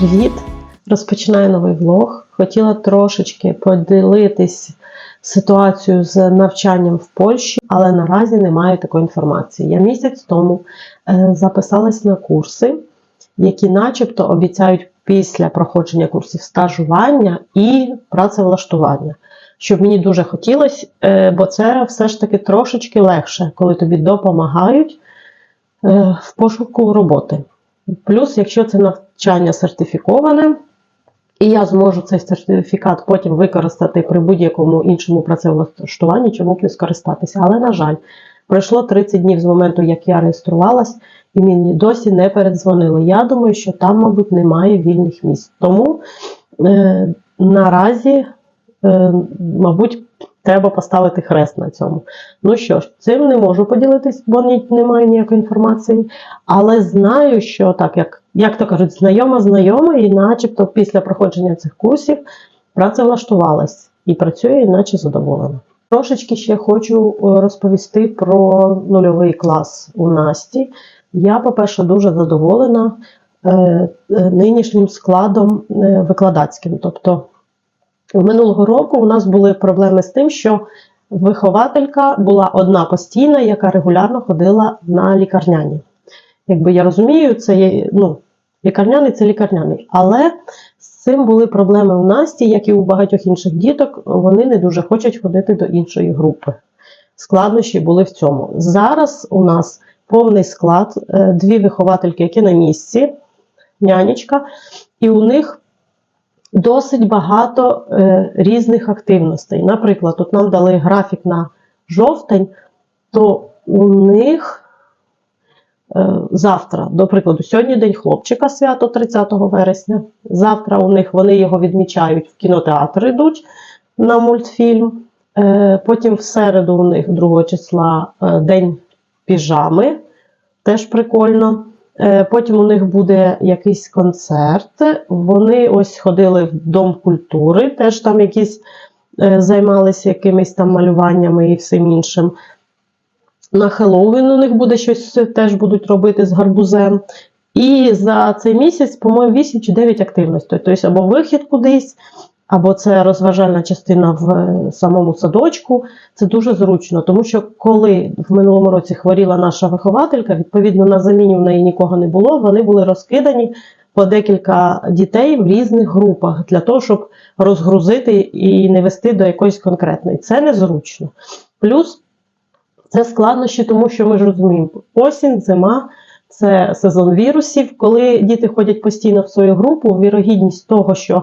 Привіт! Розпочинаю новий влог. Хотіла трошечки поділитись ситуацією з навчанням в Польщі, але наразі немає такої інформації. Я місяць тому е, записалась на курси, які начебто обіцяють після проходження курсів стажування і працевлаштування. Що мені дуже хотілося, е, бо це все ж таки трошечки легше, коли тобі допомагають е, в пошуку роботи. Плюс, якщо це навчання сертифіковане, і я зможу цей сертифікат потім використати при будь-якому іншому працевлаштуванні, чому б не скористатися. Але, на жаль, пройшло 30 днів з моменту, як я реєструвалась, і мені досі не передзвонили. Я думаю, що там, мабуть, немає вільних місць. Тому е, наразі, е, мабуть, треба поставити хрест на цьому. Ну що ж, цим не можу поділитись, бо немає ніякої інформації. Але знаю, що так, як, як то кажуть, знайома знайома, і начебто після проходження цих курсів працевлаштувалась і працює, іначе задоволена. Трошечки ще хочу е, розповісти про нульовий клас у Насті. Я, по-перше, дуже задоволена е, е, нинішнім складом викладацьким. Тобто, минулого року у нас були проблеми з тим, що вихователька була одна постійна, яка регулярно ходила на лікарняні. Якби я розумію, це є, ну, лікарняний це лікарняний. Але з цим були проблеми у Насті, як і у багатьох інших діток, вони не дуже хочуть ходити до іншої групи. Складнощі були в цьому. Зараз у нас повний склад, е, дві виховательки, які на місці, нянечка, і у них досить багато е, різних активностей. Наприклад, тут нам дали графік на жовтень, то у них е, завтра, до прикладу, сьогодні день хлопчика, свято 30 вересня. Завтра у них вони його відмічають в кінотеатр йдуть на мультфільм. Е, потім в середу у них 2 числа е, день піжами, теж прикольно. Е, Потім у них буде якийсь концерт. Вони ось ходили в Дом культури, теж там якісь е, займалися якимись там малюваннями і всім іншим. На Хеллоуін у них буде щось теж будуть робити з гарбузем. І за цей місяць, по-моєму, 8 чи 9 активностей. Тобто або вихід кудись, або це розважальна частина в е, самому садочку. Це дуже зручно, тому що коли в минулому році хворіла наша вихователька, відповідно на заміні в неї нікого не було. Вони були розкидані по декілька дітей в різних групах для того, щоб розгрузити і не вести до якоїсь конкретної. Це незручно. Плюс це складнощі, тому що ми ж розуміємо, осінь, зима. Це сезон вірусів. Коли діти ходять постійно в свою групу, вірогідність того, що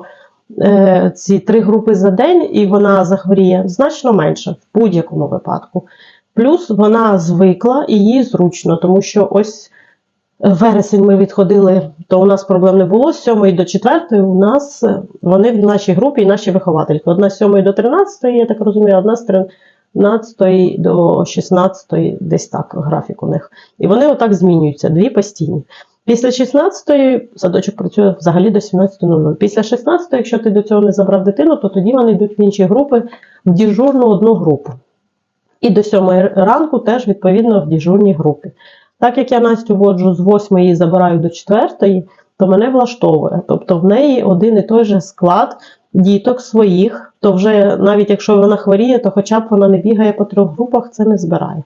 ці три групи за день і вона захворіє значно менше в будь-якому випадку. Плюс вона звикла і їй зручно, тому що ось вересень ми відходили, то у нас проблем не було. З 7 до 4 у нас е, вони в нашій групі і наші виховательки. Одна з 7 до 13, я так розумію, одна з 13 до 16, десь так графік у них. І вони отак змінюються, дві постійні. Після 16-ї садочок працює взагалі до 17.00. Після 16-ї, якщо ти до цього не забрав дитину, то тоді вони йдуть в інші групи в діжурну одну групу. І до 7 ранку теж відповідно в діжурній групі. Так як я Настю воджу з 8 і забираю до 4, то мене влаштовує. Тобто в неї один і той же склад діток своїх, то вже навіть якщо вона хворіє, то хоча б вона не бігає по трьох групах, це не збирає.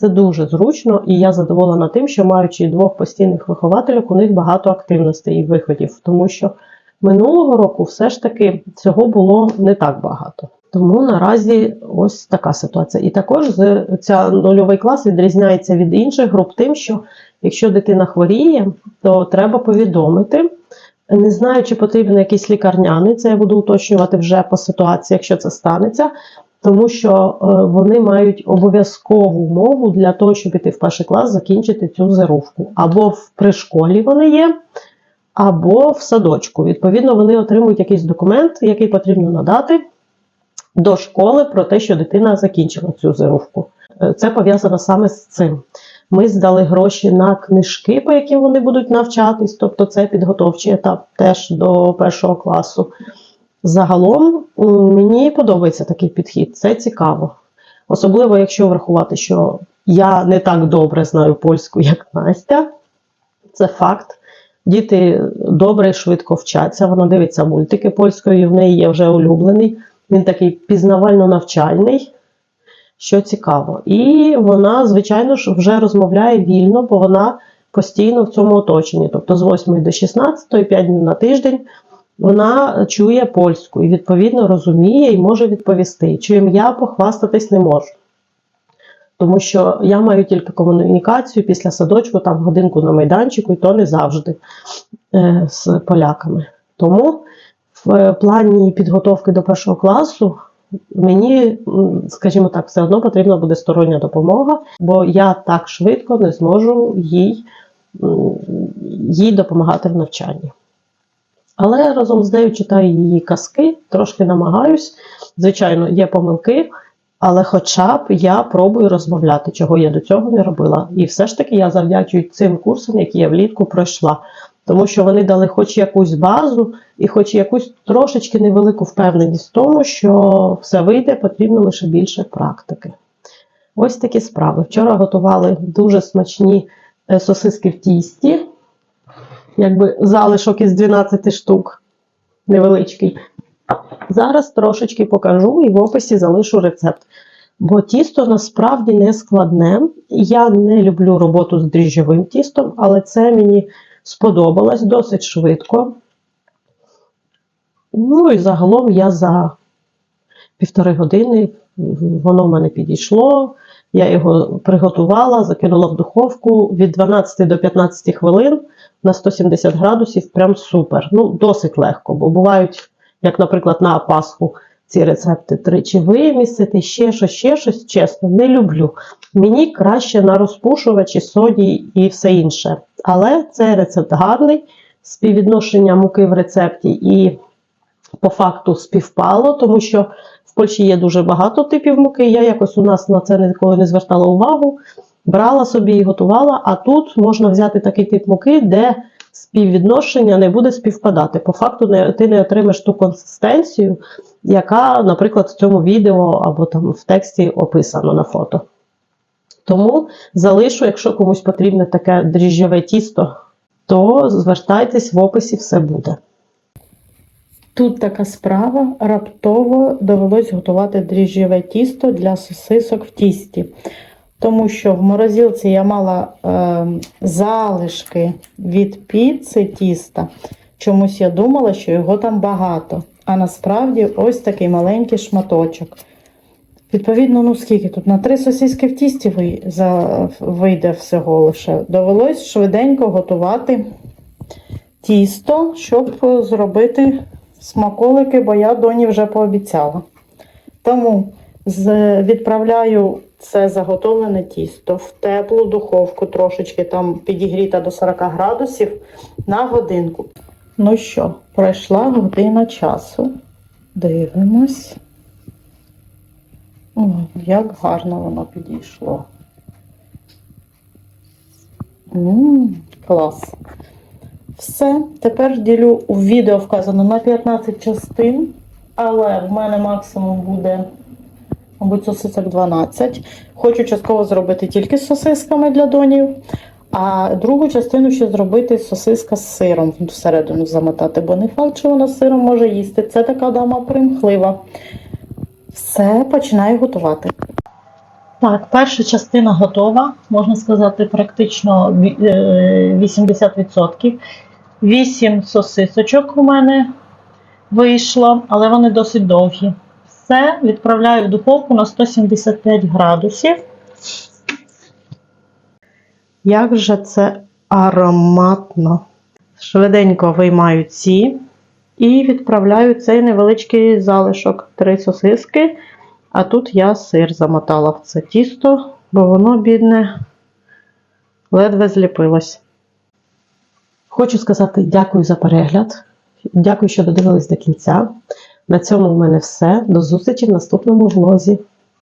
Це дуже зручно, і я задоволена тим, що маючи двох постійних вихователів, у них багато активностей і виходів, тому що минулого року все ж таки цього було не так багато. Тому наразі ось така ситуація. І також ця нульовий клас відрізняється від інших груп тим, що якщо дитина хворіє, то треба повідомити. Не знаю, чи потрібен якийсь лікарняний, це я буду уточнювати вже по ситуації, якщо це станеться тому що е, вони мають обов'язкову умову для того, щоб іти в перший клас, закінчити цю зерувку. Або в пришколі вони є, або в садочку. Відповідно, вони отримують якийсь документ, який потрібно надати до школи про те, що дитина закінчила цю зерувку. Е, Це пов'язано саме з цим. Ми здали гроші на книжки, по яким вони будуть навчатись, тобто це підготовчий етап теж до першого класу. Загалом мені подобається такий підхід, це цікаво. Особливо, якщо врахувати, що я не так добре знаю польську, як Настя. Це факт. Діти добре швидко вчаться. Вона дивиться мультики польською, і в неї є вже улюблений. Він такий пізнавально-навчальний, що цікаво. І вона, звичайно ж, вже розмовляє вільно, бо вона постійно в цьому оточенні. Тобто з 8 до 16, 5 днів на тиждень, вона чує польську і, відповідно, розуміє і може відповісти. Чим я похвастатись не можу. Тому що я маю тільки комунікацію після садочку, там годинку на майданчику, і то не завжди е, з поляками. Тому в плані підготовки до першого класу мені, скажімо так, все одно потрібна буде стороння допомога, бо я так швидко не зможу їй, їй допомагати в навчанні. Але разом з нею читаю її казки, трошки намагаюсь. Звичайно, є помилки, але хоча б я пробую розмовляти, чого я до цього не робила. І все ж таки я завдячую цим курсам, які я влітку пройшла. Тому що вони дали хоч якусь базу і хоч якусь трошечки невелику впевненість в тому, що все вийде, потрібно лише більше практики. Ось такі справи. Вчора готували дуже смачні е, сосиски в тісті, якби залишок із 12 штук, невеличкий. Зараз трошечки покажу і в описі залишу рецепт. Бо тісто насправді не складне. Я не люблю роботу з дріжджовим тістом, але це мені сподобалось досить швидко. Ну і загалом я за півтори години воно в мене підійшло. Я його приготувала, закинула в духовку від 12 до 15 хвилин на 170 градусів. Прям супер. Ну, досить легко, бо бувають, як, наприклад, на Пасху ці рецепти тричі вимісити, ще щось, ще щось, чесно, не люблю. Мені краще на розпушувачі, соді і все інше. Але цей рецепт гарний, співвідношення муки в рецепті і по факту співпало, тому що в Польщі є дуже багато типів муки. Я якось у нас на це ніколи не звертала увагу, брала собі і готувала. А тут можна взяти такий тип муки, де співвідношення не буде співпадати. По факту не, ти не отримаєш ту консистенцію, яка, наприклад, в цьому відео або там в тексті описано на фото. Тому залишу, якщо комусь потрібне таке дріжджове тісто, то звертайтесь в описі, все буде. Тут така справа, раптово довелось готувати дріжджове тісто для сосисок в тісті. Тому що в морозилці я мала е, залишки від піци тіста. Чомусь я думала, що його там багато. А насправді ось такий маленький шматочок. Відповідно, ну скільки тут? На три сосиски в тісті вийде всього лише. Довелось швиденько готувати тісто, щоб зробити смаколики, бо я доні вже пообіцяла. Тому відправляю це заготовлене тісто в теплу духовку, трошечки там підігріта до 40 градусів на годинку. Ну що, пройшла година часу. Дивимось. О, як гарно воно підійшло. М, клас. Все, тепер ділю у відео вказано на 15 частин, але в мене максимум буде, мабуть, сосисок 12. Хочу частково зробити тільки з сосисками для донів, а другу частину ще зробити сосиска з сиром всередину замотати, бо не факт, що вона з сиром може їсти. Це така дама примхлива. Все, починаю готувати. Так, перша частина готова, можна сказати, практично е, 80%. 8 сосисочок у мене вийшло, але вони досить довгі. Все відправляю в духовку на 175 градусів. Як же це ароматно! Швиденько виймаю ці і відправляю цей невеличкий залишок. Три сосиски. А тут я сир замотала в це тісто, бо воно, бідне, ледве зліпилось. Хочу сказати дякую за перегляд. Дякую, що додивились до кінця. На цьому в мене все. До зустрічі в наступному влозі.